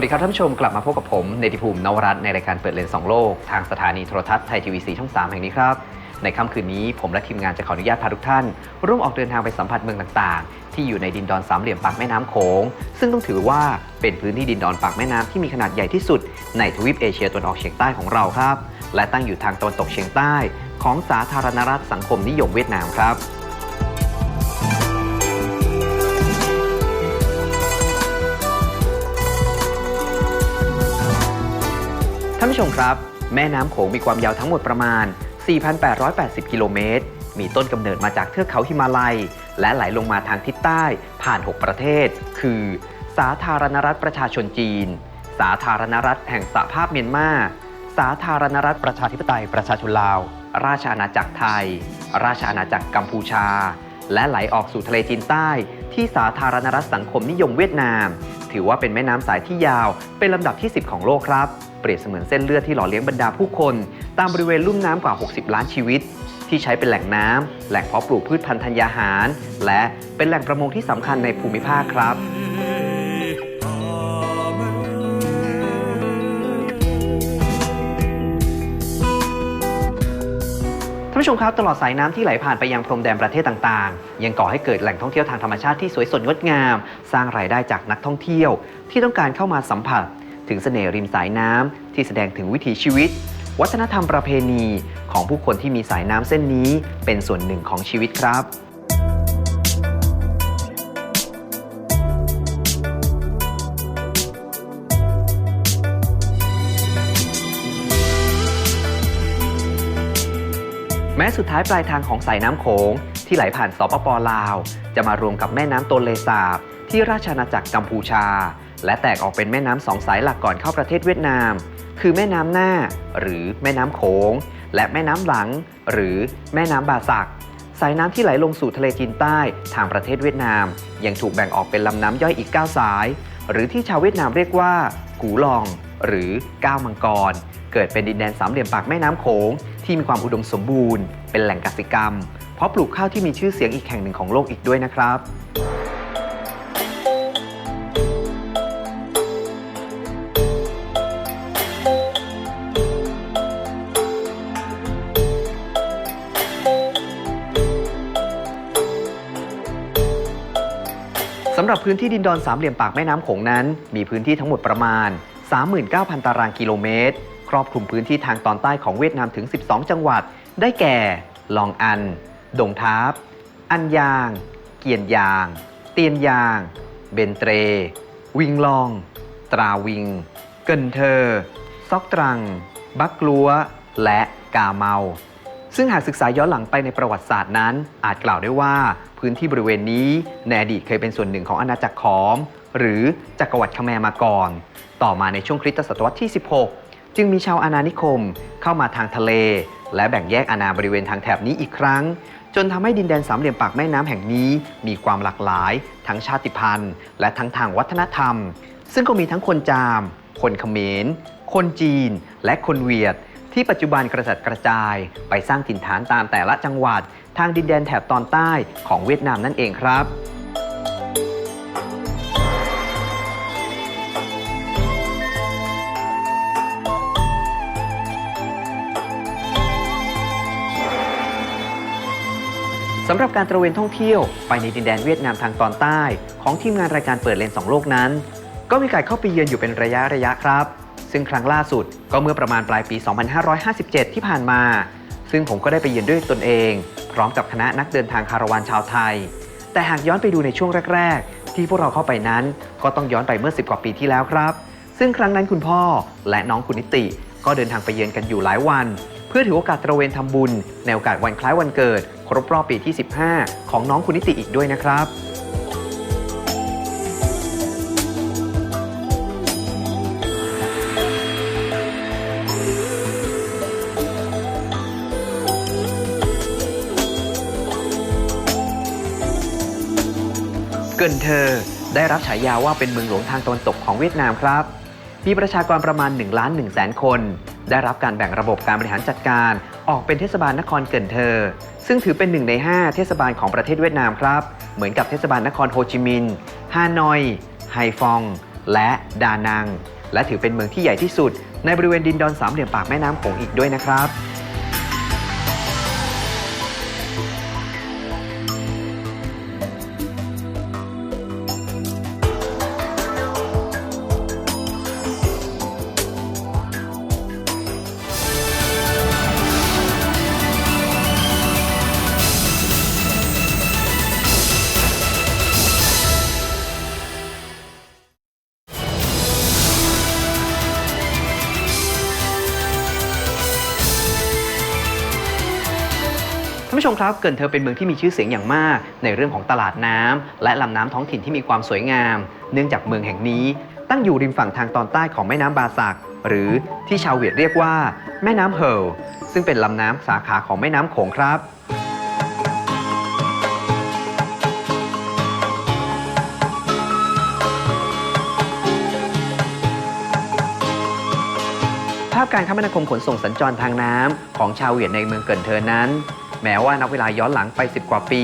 วัสดีครับท่านผู้ชมกลับมาพบกับผมเนติภูมินวรัตน์ในรายการเปิดเลนส์สองโลก ทางสถานีโทรทัศน์ไทยทีวีสีช่อง 3 แห่งนี้ครับ ในค่ำคืนนี้ผมและทีมงานจะขออนุญาตพาทุกท่าน ร่วมออกเดินทางไปสัมผัสเมืองต่างๆ ที่อยู่ในดินดอนสามเหลี่ยมปากแม่น้ำโขงซึ่งต้องถือว่าเป็นพื้นที่ดินดอนปากแม่น้ำที่มีขนาดใหญ่ที่สุด ในทวีปเอเชียตะวันออกเฉียงใต้ของเราครับ และตั้งอยู่ทางตะวันตกเฉียงใต้ ของสาธารณรัฐสังคมนิยมเวียดนามครับ ผู้ชมครับ แม่น้ำโขงมีความยาวทั้งหมดประมาณ 4,880 กิโลเมตร มีต้นกำเนิดมาจากเทือกเขาหิมาลัย และไหลลงมาทางทิศใต้ผ่าน 6 ประเทศ คือ สาธารณรัฐประชาชนจีน สาธารณรัฐแห่งสหภาพเมียนมา สาธารณรัฐประชาธิปไตยประชาชนลาว ราชอาณาจักรไทย ราชอาณาจักรกัมพูชา และไหลออกสู่ทะเลจีนใต้ ที่สาธารณรัฐสังคมนิยมเวียดนาม ถือว่าเป็นแม่น้ำสายที่ยาวเป็นลำดับที่ 10 ของโลกครับ เปรียบเสมือนเส้นเลือดที่หล่อเลี้ยงบรรดาผู้คน ตามบริเวณลุ่มน้ำกว่า 60 ล้านชีวิต ที่ใช้เป็นแหล่งน้ำแหล่งเพาะปลูกพืชพันธุ์ธัญญาหาร และเป็นแหล่งประมงที่สำคัญในภูมิภาคครับท่านผู้ชมครับตลอดสายน้ำที่ไหลผ่านไปยังพรมแดนประเทศต่างๆ ยังก่อให้เกิดแหล่งท่องเที่ยวทางธรรมชาติที่สวยสดงดงาม สร้างรายได้จากนักท่องเที่ยว ที่ต้องการเข้ามาสัมผัส ถึงเสน่ห์ริมสายน้ำที่แสดงถึงวิถีชีวิต วัฒนธรรมประเพณีของผู้คนที่มีสายน้ำเส้นนี้ เป็นส่วนหนึ่งของชีวิตครับแม้สุดท้ายปลายทางของสายน้ำโขงที่ไหลผ่านสปปลาว จะมารวมกับแม่น้ำโตนเลสาบ ที่ราชอาณาจักรกัมพูชา และแตกออกเป็นแม่น้ำสองสายหลักก่อนเข้าประเทศเวียดนาม คือแม่น้ำหน้า หรือแม่น้ำโขง และแม่น้ำหลัง หรือแม่น้ำบาสักสายน้ำที่ไหลลงสู่ทะเลจีนใต้ทางประเทศเวียดนาม ยังถูกแบ่งออกเป็นลำน้ำย่อยอีก 9 สาย หรือที่ชาวเวียดนามเรียกว่า กูลอง หรือก้าวมังกร เกิดเป็นดินแดนสามเหลี่ยมปากแม่น้ำโขง ที่มีความอุดมสมบูรณ์ เป็นแหล่งกสิกรรม เพราะปลูกข้าวที่มีชื่อเสียงอีกแห่งหนึ่งของโลกอีกด้วยนะครับ หรับพื้นที่ดินดอนสามเหลี่ยมปากแม่น้ำโขงนั้น มีพื้นที่ทั้งหมดประมาณ 39,000 ตารางกิโลเมตร ครอบคลุมพื้นที่ทางตอนใต้ของเวียดนามถึง 12 จังหวัด ได้แก่ ลองอัน ดงทาบ อันยาง เกียนยาง เตียนยาง เบนเตร วิงลอง ตราวิง เกินเทอร์ซอกตรัง บักลัว และกาเมา ซึ่งหากศึกษาย้อนหลังไปในประวัติศาสตร์นั้น อาจกล่าวได้ว่า พื้นที่บริเวณนี้ในอดีตเคยเป็นส่วนหนึ่งของอาณาจักรขอม หรือจักรวรรดิคแมร์มาก่อน ต่อมาในช่วงคริสตศตวรรษที่ 16 จึงมีชาวอาณานิคมเข้ามาทางทะเล และแบ่งแยกอาณาบริเวณทางแถบนี้อีกครั้ง จนทำให้ดินแดนสามเหลี่ยมปากแม่น้ำแห่งนี้ มีความหลากหลาย ทั้งชาติพันธุ์ และทั้งทางวัฒนธรรม ซึ่งก็มีทั้งคนจาม คนเขมร คนจีน และคนเวียดที่ปัจจุบันกระจัดกระจายไปสร้างถิ่นฐานตามแต่ละจังหวัด ทางดินแดนแถบตอนใต้ของเวียดนามนั่นเองครับสำหรับการตระเวนท่องเที่ยวไปในดินแดนเวียดนามทางตอนใต้ ของทีมงานรายการเปิดเลนสองโลกนั้น ก็มีการเข้าไปเยือนอยู่เป็นระยะระยะครับ ซึ่งครั้งล่าสุดก็เมื่อประมาณปลายปี 2557 ที่ผ่านมา ซึ่งผมก็ได้ไปเยือนด้วยตนเอง ร้อมกับคณะนักเดินทางคาราวานชาวไทย แต่หากย้อนไปดูในช่วงแรก ๆ ที่พวกเราเข้าไปนั้น ก็ต้องย้อนไปเมื่อ 10 กว่าปีที่แล้วครับ ซึ่งครั้งนั้นคุณพ่อและน้องคุณนิติ ก็เดินทางไปเยือนกันอยู่หลายวัน เพื่อถือโอกาสตระเวนทำบุญ ในโอกาสวันคล้ายวันเกิด ครบรอบปีที่ 15 ของน้องคุณนิติอีกด้วยนะครับ เกินเธอ ได้รับฉายาว่าเป็นเมืองหลวงทางตะวันตกของเวียดนามครับ มีประชากรประมาณ1ล้าน1แสนคน ได้รับการแบ่งระบบการบริหารจัดการ ออกเป็นเทศบาลนครเกินเธอ ซึ่งถือเป็นหนึ่งใน 5 เทศบาลของประเทศเวียดนามครับ เหมือนกับเทศบาลนครโฮจิมินห์ฮานอย ไฮฟอง และดานัง และถือเป็นเมืองที่ใหญ่ที่สุด ในบริเวณดินดอนสามเหลี่ยมปากแม่น้ำโขงอีกด้วยนะครับ มครับเกินเธอเป็นเมืองที่มีชื่อเสียงอย่างมาก ในเรื่องของตลาดน้ำและลำน้ำท้องถิ่นที่มีความสวยงาม เนื่องจากเมืองแห่งนี้ ตั้งอยู่ริมฝั่งทางตอนใต้ของแม่น้ำบาสักหรือที่ชาวเวียดเรียกว่า แม่น้ำเฮลซึ่งเป็นลำน้ำสาขาของแม่น้ำโขงครับภาพการคมนาคมขนส่งสัญจรทางน้ำของชาวเวียดในเมืองเกินเทินนั้น แม้ว่านับเวลาย้อนหลังไป 10 กว่าปี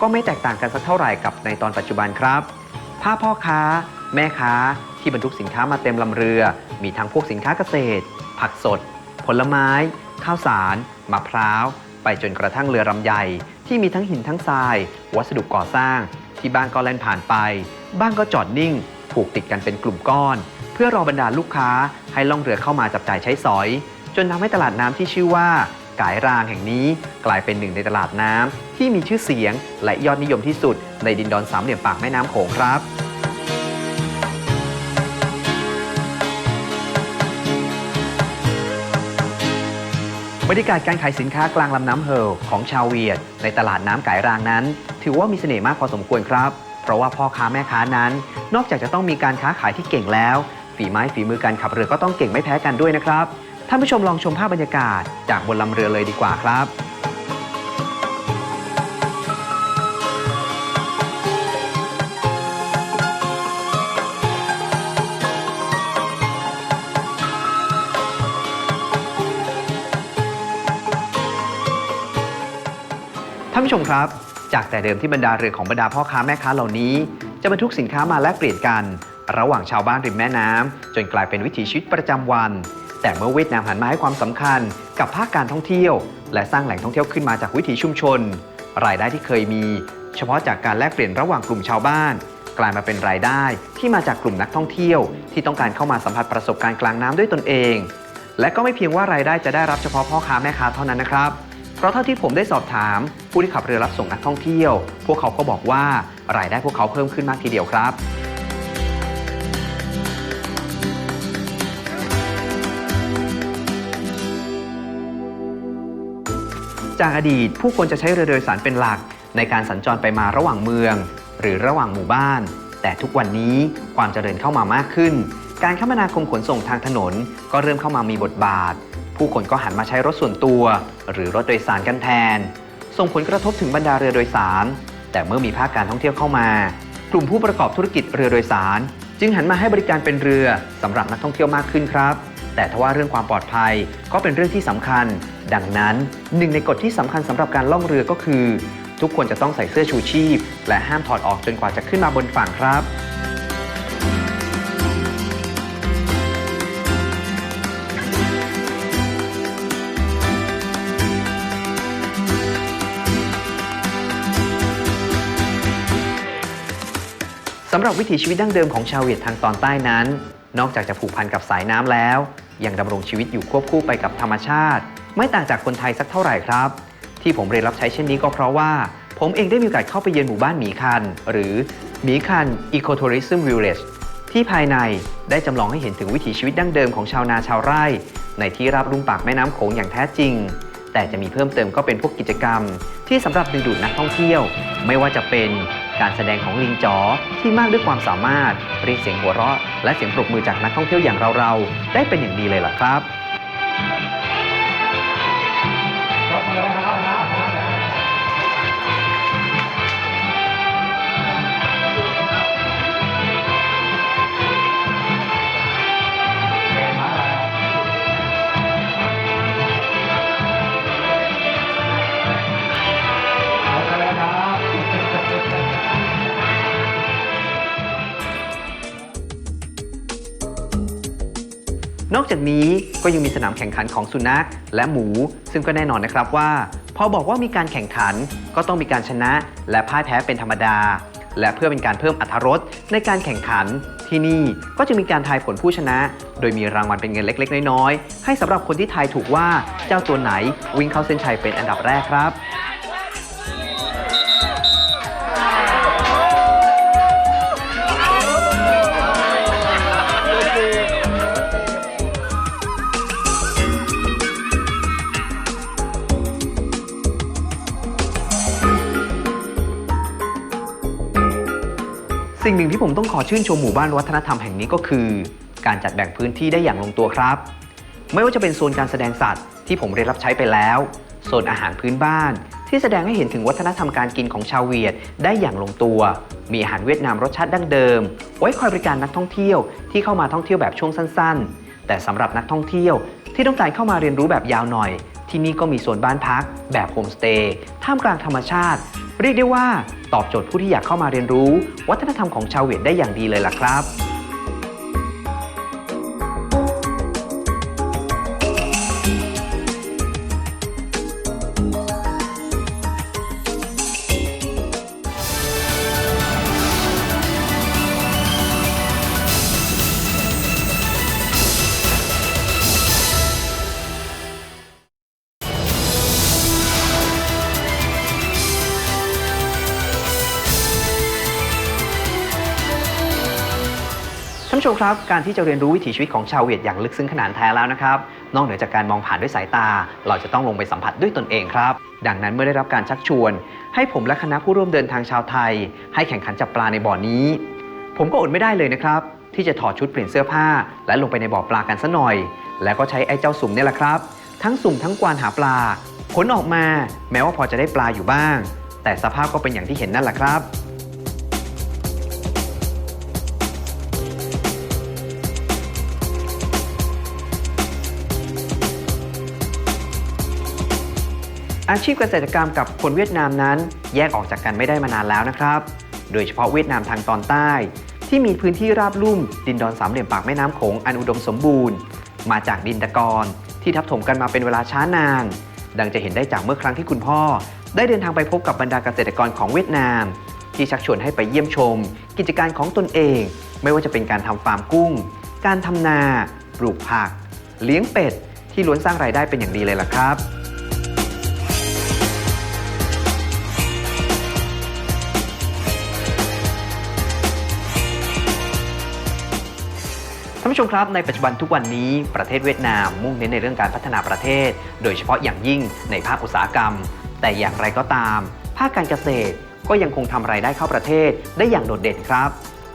ก็ไม่แตกต่างกันสักเท่าไหร่กับในตอนปัจจุบันครับภาพพ่อค้า แม่ค้าที่บรรทุกสินค้ามาเต็มลำเรือ มีทั้งพวกสินค้าเกษตร ผักสด ผลไม้ ข้าวสารมะพร้าว ไปจนกระทั่งเรือรำใหญ่ที่มีทั้งหินทั้งทราย วัสดุก่อสร้าง ที่บ้างก็แล่นผ่านไป บ้างก็จอดนิ่ง ผูกติดกันเป็นกลุ่มก้อน เพื่อรอบรรดาลูกค้าให้ล่องเรือเข้ามาจับจ่ายใช้สอย จนทำให้ตลาดน้ำที่ชื่อว่า กายรางแห่งนี้ กลายเป็นหนึ่งในตลาดน้ำที่มีชื่อเสียง และยอดนิยมที่สุดในดินดอนสามเหลี่ยมปากแม่น้ำโขงครับบรรยากาศการขายสินค้ากลางลำน้ำเฮลของชาวเวียด ในตลาดน้ำกายรางนั้น ถือว่ามีเสน่ห์มากพอสมควรครับ เพราะว่าพ่อค้าแม่ค้านั้น นอกจากจะต้องมีการค้าขายที่เก่งแล้ว ฝีไม้ฝีมือการขับเรือก็ต้องเก่งไม่แพ้กันด้วยนะครับ ท่านผู้ชมลองชมภาพบรรยากาศจากบนลำเรือเลยดีกว่าครับท่านผู้ชมครับ จากแต่เดิมที่บรรดาเรือของบรรดาพ่อค้าแม่ค้าเหล่านี้ จะบรรทุกสินค้ามาแลกเปลี่ยนกัน ระหว่างชาวบ้านริมแม่น้ำจนกลายเป็นวิถีชีวิตประจำวัน แต่เมื่อเวียดนามหันมาให้ความสำคัญกับภาคการท่องเที่ยว และสร้างแหล่งท่องเที่ยวขึ้นมาจากวิถีชุมชน รายได้ที่เคยมี เฉพาะจากการแลกเปลี่ยนระหว่างกลุ่มชาวบ้าน กลายมาเป็นรายได้ที่มาจากกลุ่มนักท่องเที่ยว ที่ต้องการเข้ามาสัมผัสประสบการณ์กลางน้ำด้วยตนเอง และก็ไม่เพียงว่ารายได้จะได้รับเฉพาะพ่อค้าแม่ค้าเท่านั้นนะครับเพราะเท่าที่ผมได้สอบถาม ผู้ที่ขับเรือรับส่งนักท่องเที่ยว พวกเขาก็บอกว่ารายได้พวกเขาเพิ่มขึ้นมากทีเดียวครับ จากอดีต ผู้คนจะใช้เรือโดยสารเป็นหลัก ในการสัญจรไปมาระหว่างเมือง หรือระหว่างหมู่บ้าน แต่ทุกวันนี้ความเจริญเข้ามามากขึ้น การคมนาคมขนส่งทางถนน ก็เริ่มเข้ามามีบทบาท ผู้คนก็หันมาใช้รถส่วนตัว หรือรถโดยสารกันแทน ส่งผลกระทบถึงบรรดาเรือโดยสาร แต่เมื่อมีภาคการท่องเที่ยวเข้ามา กลุ่มผู้ประกอบธุรกิจเรือโดยสาร จึงหันมาให้บริการเป็นเรือสำหรับนักท่องเที่ยวมากขึ้นครับ แต่ทว่าเรื่องความปลอดภัยก็เป็นเรื่องที่สำคัญ ดังนั้นหนึ่งในกฎที่สำคัญสำหรับการล่องเรือก็คือ ทุกคนจะต้องใส่เสื้อชูชีพ และห้ามถอดออกจนกว่าจะขึ้นมาบนฝั่งครับสำหรับวิถีชีวิตดั้งเดิมของชาวเวียดทางตอนใต้นั้น นอกจากจะผูกพันกับสายน้ำแล้ว ยังดำรงชีวิตอยู่ควบคู่ไปกับธรรมชาติ ไม่ต่างจากคนไทยสักเท่าไหร่ครับ ที่ผมเรียนรับใช้เช่นนี้ก็เพราะว่า ผมเองได้มีโอกาสเข้าไปเยือนหมู่บ้านหมีคัน หรือหมีคัน Ecotourism Village ที่ภายในได้จำลองให้เห็นถึงวิถีชีวิตดั้งเดิมของชาวนาชาวไร่ ในที่ราบลุ่มปากแม่น้ำโขงอย่างแท้จริง แต่จะมีเพิ่มเติมก็เป็นพวกกิจกรรม ที่สำหรับดึงดูดนักท่องเที่ยว ไม่ว่าจะเป็น การแสดงของลิงจ๋อที่มากด้วยความสามารถเรียกเสียงหัวเราะและเสียงปรบมือจากนักท่องเที่ยวอย่างเราๆได้เป็นอย่างดีเลยล่ะครับ จากนี้ก็ยังมีสนามแข่งขันของสุนัขและหมู ซึ่งก็แน่นอนนะครับว่าพอบอกว่ามีการแข่งขันก็ต้องมีการชนะและพ่ายแพ้เป็นธรรมดา และเพื่อเป็นการเพิ่มอรรถรสในการแข่งขันที่นี่ก็จะมีการทายผลผู้ชนะ โดยมีรางวัลเป็นเงินเล็ก ๆ น้อยๆให้สำหรับคนที่ทายถูกว่าเจ้าตัวไหนวิ่งเข้าเส้นชัยเป็นอันดับแรกครับ สิ่งหนึ่งที่ผมต้องขอชื่นชมหมู่บ้านวัฒนธรรมแห่งนี้ก็คือ การจัดแบ่งพื้นที่ได้อย่างลงตัวครับ ไม่ว่าจะเป็นโซนการแสดงสัตว์ที่ผมเรียนรับใช้ไปแล้ว โซนอาหารพื้นบ้าน ที่แสดงให้เห็นถึงวัฒนธรรมการกินของชาวเวียดได้อย่างลงตัว มีอาหารเวียดนามรสชาติดั้งเดิม ไว้คอยบริการนักท่องเที่ยวที่เข้ามาท่องเที่ยวแบบช่วงสั้น ๆ แต่สำหรับนักท่องเที่ยว ที่ต้องการเข้ามาเรียนรู้แบบยาวหน่อย ที่นี่ก็มีโซนบ้านพัก แบบโฮมสเตย์ท่ามกลางธรรมชาติ เรียกได้ว่าตอบโจทย์ผู้ที่อยากเข้ามาเรียนรู้ วัฒนธรรมของชาวเวียดได้อย่างดีเลยล่ะครับ ผู้ชมครับ การที่จะเรียนรู้วิถีชีวิตของชาวเวียดอย่างลึกซึ้งขนาดแท้แล้วนะครับ นอกเหนือจากการมองผ่านด้วยสายตา เราจะต้องลงไปสัมผัสด้วยตนเองครับ ดังนั้นเมื่อได้รับการชักชวน ให้ผมและคณะผู้ร่วมเดินทางชาวไทย ให้แข่งขันจับปลาในบ่อนี้ ผมก็อดไม่ได้เลยนะครับ ที่จะถอดชุดเปลี่ยนเสื้อผ้า และลงไปในบ่อปลากันซะหน่อย แล้วก็ใช้ไอ้เจ้าสุ่มเนี่ยแหละครับ ทั้งสุ่มทั้งกวานหาปลา ผลออกมา แม้ว่าพอจะได้ปลาอยู่บ้าง แต่สภาพก็เป็นอย่างที่เห็นนั่นแหละครับ อาชีพเกษตรกรรมกับคนเวียดนามนั้น แยกออกจากกันไม่ได้มานานแล้วนะครับ โดยเฉพาะเวียดนามทางตอนใต้ ที่มีพื้นที่ราบลุ่ม ดินดอนสามเหลี่ยมปากแม่น้ำโขงอันอุดมสมบูรณ์ มาจากดินตะกอนที่ทับถมกันมาเป็นเวลาช้านาน ดังจะเห็นได้จากเมื่อครั้งที่คุณพ่อ ได้เดินทางไปพบกับบรรดาเกษตรกรของเวียดนาม ที่ชักชวนให้ไปเยี่ยมชม กิจการของตนเอง ไม่ว่าจะเป็นการทำฟาร์มกุ้ง การทำนา ปลูกผัก เลี้ยงเป็ด ที่ล้วนสร้างรายได้เป็นอย่างดีเลยล่ะครับ ท่านผู้ชมครับในปัจจุบันทุกวันนี้ประเทศเวียดนามมุ่งเน้นในเรื่องการพัฒนาประเทศ โดยเฉพาะอย่างยิ่งในภาคอุตสาหกรรม แต่อย่างไรก็ตาม ภาคการเกษตรก็ยังคงทำรายได้เข้าประเทศได้อย่างโดดเด่นครับ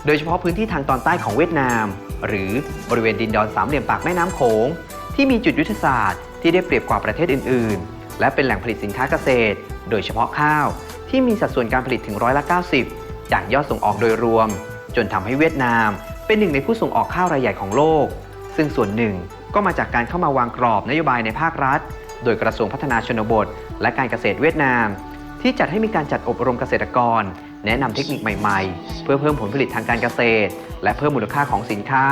โดยเฉพาะพื้นที่ทางตอนใต้ของเวียดนาม หรือบริเวณดินดอนสามเหลี่ยมปากแม่น้ำโขงที่มีจุดยุทธศาสตร์ที่ได้เปรียบกว่าประเทศอื่น ๆ และเป็นแหล่งผลิตสินค้าเกษตร โดยเฉพาะข้าว ที่มีสัดส่วนการผลิตถึงร้อยละ 90 จากยอดส่งออกโดยรวม จนทำให้เวียดนาม เป็นหนึ่งในผู้ส่งออกข้าวรายใหญ่ของโลก ซึ่งส่วนหนึ่งก็มาจากการเข้ามาวางกรอบนโยบายในภาครัฐ โดยกระทรวงพัฒนาชนบท และการเกษตรเวียดนาม ที่จัดให้มีการจัดอบรมเกษตรกร แนะนำเทคนิคใหม่ๆ เพื่อเพิ่มผลผลิตทางการเกษตร และเพิ่มมูลค่าของสินค้า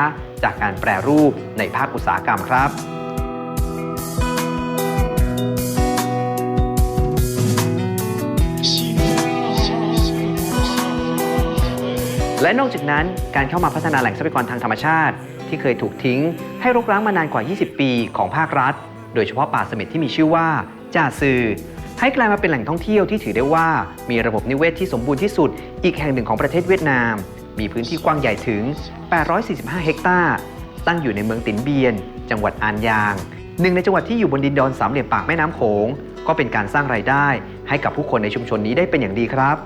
จากการแปรรูปในภาคอุตสาหกรรมครับ และนอกจากนั้นการเข้ามาพัฒนาแหล่งทรัพยากรทางธรรมชาติ ที่เคยถูกทิ้ง ให้รกร้างมานานกว่า 20 ปีของภาครัฐ โดยเฉพาะป่าเสม็ดที่มีชื่อว่าจ่าซือให้กลายมาเป็นแหล่งท่องเที่ยวที่ถือได้ว่ามีระบบนิเวศที่สมบูรณ์ที่สุด อีกแห่งหนึ่งของประเทศเวียดนาม มีพื้นที่กว้างใหญ่ถึง 845 เฮกตาร์ ตั้งอยู่ในเมืองตินเบียน จังหวัดอานยาง หนึ่งในจังหวัดที่อยู่บนดินดอนสามเหลี่ยมปากแม่น้ำโขง ก็เป็นการสร้างรายได้ ให้กับผู้คนในชุมชนนี้ได้เป็นอย่างดีครับ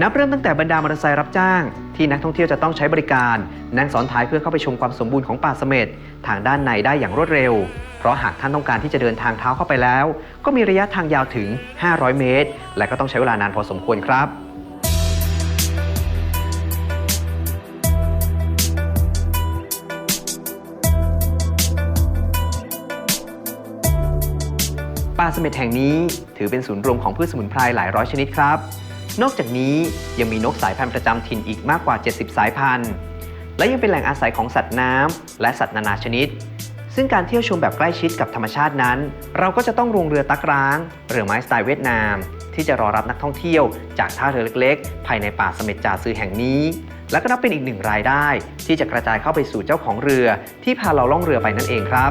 นับเริ่มตั้งแต่บรรดามอเตอร์ไซค์รับจ้าง ที่นักท่องเที่ยวจะต้องใช้บริการ นั่งซ้อนท้ายเพื่อเข้าไปชมความสมบูรณ์ของป่าเสม็ดทางด้านในได้อย่างรวดเร็ว เพราะหากท่านต้องการที่จะเดินทางเท้าเข้าไปแล้ว ก็มีระยะทางยาวถึง 500 เมตร และก็ต้องใช้เวลานานพอสมควรครับป่าเสม็ดแห่งนี้ถือเป็นศูนย์รวมของพืชสมุนไพรหลายร้อยชนิดครับ นอกจากนี้ยังมีนกสายพันธุ์ประจำถิ่นอีกมากกว่า 70 สายพันธุ์ และยังเป็นแหล่งอาศัยของสัตว์น้ำและสัตว์นานาชนิด ซึ่งการเที่ยวชมแบบใกล้ชิดกับธรรมชาตินั้น เราก็จะต้องลงเรือตักร้างเรือไม้สไตล์เวียดนาม ที่จะรอรับนักท่องเที่ยว จากท่าเรือเล็กๆ ภายในป่าเสม็ดจาซือแห่งนี้ และก็นับเป็นอีกหนึ่งรายได้ ที่จะกระจายเข้าไปสู่เจ้าของเรือที่พาเราล่องเรือไปนั่นเองครับ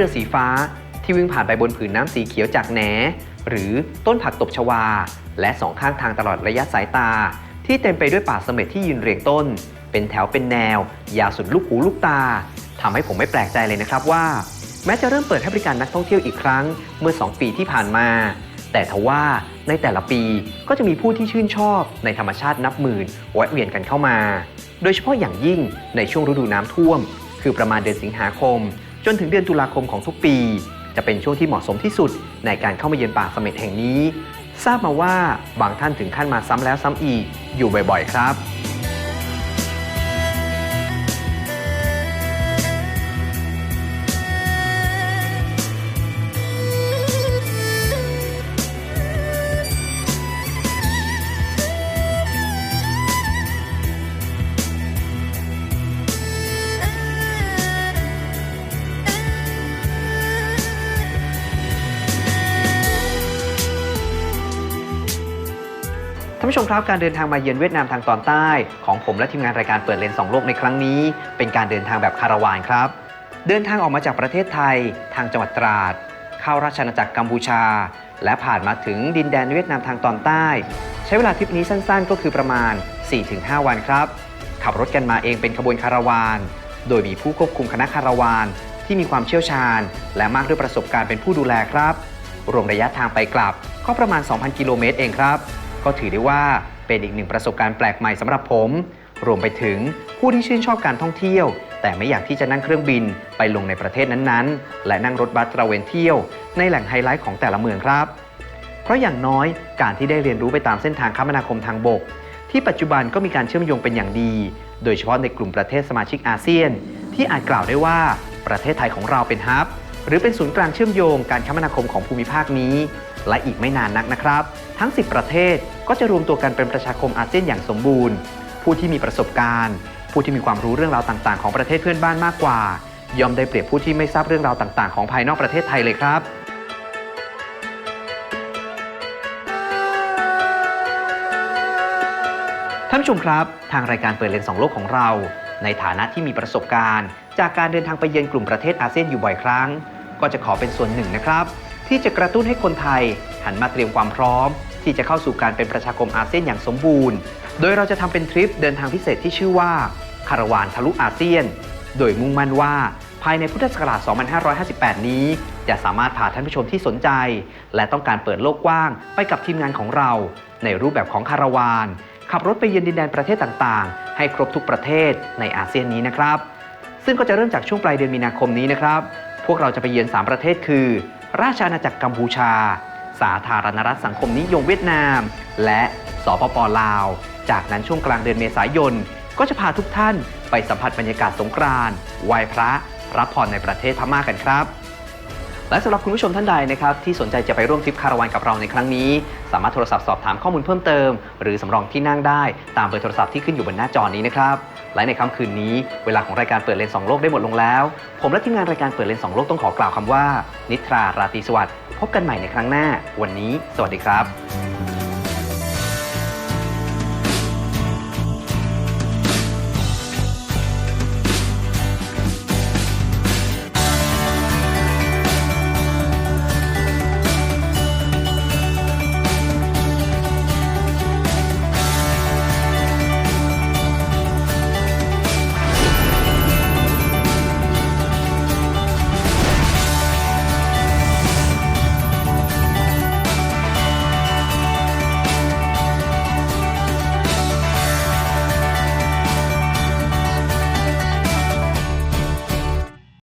รือสีฟ้า ที่วิ่งผ่านไปบนผืนน้ำสีเขียวจากแหน หรือต้นผักตบชวา และสองข้างทางตลอดระยะสายตา ที่เต็มไปด้วยป่าเสม็ดที่ยืนเรียงต้น เป็นแถวเป็นแนว ยาวสุดลูกหูลูกตาทำให้ผมไม่แปลกใจเลยนะครับว่า แม้จะเริ่มเปิดให้บริการนักท่องเที่ยวอีกครั้งเมื่อ 2 ปีที่ผ่านมา แต่ทว่าในแต่ละปีก็จะมีผู้ที่ชื่นชอบในธรรมชาตินับหมื่นแวะเวียนกันเข้ามา โดยเฉพาะอย่างยิ่งในช่วงฤดูน้ำท่วม คือประมาณเดือนสิงหาคม จนถึงเดือนตุลาคมของทุกปี จะเป็นช่วงที่เหมาะสมที่สุดในการเข้ามาเยือนป่าเสม็ดแห่งนี้ ทราบมาว่าบางท่านถึงขั้นมาซ้ำแล้วซ้ำอีกอยู่บ่อยๆ ครับ ท่านผู้ชมครับการเดินทางมาเยือนเวียดนามทางตอนใต้ ของผมและทีมงานรายการเปิดเลนสองโลกในครั้งนี้ เป็นการเดินทางแบบคาราวานครับ เดินทางออกมาจากประเทศไทย ทางจังหวัดตราด เข้าราชอาณาจักรกัมพูชา และผ่านมาถึงดินแดนเวียดนามทางตอนใต้ ใช้เวลาทริปนี้สั้นๆ ก็คือประมาณ 4-5 วันครับ ขับรถกันมาเองเป็นขบวนคาราวาน โดยมีผู้ควบคุมคณะคาราวานที่มีความเชี่ยวชาญ และมากด้วยประสบการณ์เป็นผู้ดูแลครับ รวมระยะทางไปกลับก็ประมาณ 2,000 กิโลเมตรเองครับ ก็ถือได้ว่าเป็นอีกหนึ่งประสบการณ์แปลกใหม่สำหรับผม รวมไปถึงผู้ที่ชื่นชอบการท่องเที่ยว แต่ไม่อยากที่จะนั่งเครื่องบินไปลงในประเทศนั้นๆ และนั่งรถบัสตระเวนเที่ยว ในแหล่งไฮไลท์ของแต่ละเมืองครับ เพราะอย่างน้อยการที่ได้เรียนรู้ไปตามเส้นทางคมนาคมทางบก ที่ปัจจุบันก็มีการเชื่อมโยงเป็นอย่างดี โดยเฉพาะในกลุ่มประเทศสมาชิกอาเซียน ที่อาจกล่าวได้ว่าประเทศไทยของเราเป็นฮับหรือเป็นศูนย์กลางเชื่อมโยงการคมนาคมของภูมิภาคนี้ และอีกไม่นานนักนะครับ ทั้ง 10 ประเทศก็จะรวมตัวกันเป็นประชาคมอาเซียนอย่างสมบูรณ์ ผู้ที่มีประสบการณ์ ผู้ที่มีความรู้เรื่องราวต่างๆ ของประเทศเพื่อนบ้านมากกว่ายอมได้เปรียบผู้ที่ไม่ทราบเรื่องราวต่างๆ ของภายนอกประเทศไทยเลยครับท่านผู้ชมครับ ทางรายการเปิดเลนส์สองโลกของเรา ในฐานะที่มีประสบการณ์ จากการเดินทางไปเยือนกลุ่มประเทศอาเซียนอยู่บ่อยครั้ง ก็จะขอเป็นส่วนหนึ่งนะครับ ที่จะกระตุ้นให้คนไทย หันมาเตรียมความพร้อม ที่จะเข้าสู่การเป็นประชาคมอาเซียนอย่างสมบูรณ์ โดยเราจะทำเป็นทริปเดินทางพิเศษที่ชื่อว่าคาราวานทะลุอาเซียน โดยมุ่งมั่นว่าภายในพุทธศักราช 2558 นี้ จะสามารถพาท่านผู้ชมที่สนใจ และต้องการเปิดโลกกว้างไปกับทีมงานของเรา ในรูปแบบของคาราวาน ขับรถไปเยือนดินแดนประเทศต่างๆ ให้ครบทุกประเทศในอาเซียนนี้นะครับ ซึ่งก็จะเริ่มจากช่วงปลายเดือนมีนาคมนี้นะครับ พวกเราจะไปเยือน 3 ประเทศคือ ราชอาณาจักรกัมพูชา สาธารณรัฐสังคมนิยมเวียดนาม และสปปลาว จากนั้นช่วงกลางเดือนเมษายน ก็จะพาทุกท่านไปสัมผัสบรรยากาศสงกรานต์ไหว้พระรับพรในประเทศพม่ากันครับ และสำหรับคุณผู้ชมท่านใดนะครับที่สนใจจะไปร่วมทริปคาราวานกับเราในครั้งนี้ สามารถโทรศัพท์สอบถามข้อมูลเพิ่มเติม หรือสำรองที่นั่งได้ตามเบอร์โทรศัพท์ที่ขึ้นอยู่บนหน้าจอนี้นะครับและในค่ำคืนนี้เวลาของรายการเปิดเลนสองโลกได้หมดลงแล้ว ผมและทีมงานรายการเปิดเลนส์สองโลกต้องขอกล่าวคำว่า นิทราราตรีสวัสดิ์ พบกันใหม่ในครั้งหน้า วันนี้ สวัสดีครับ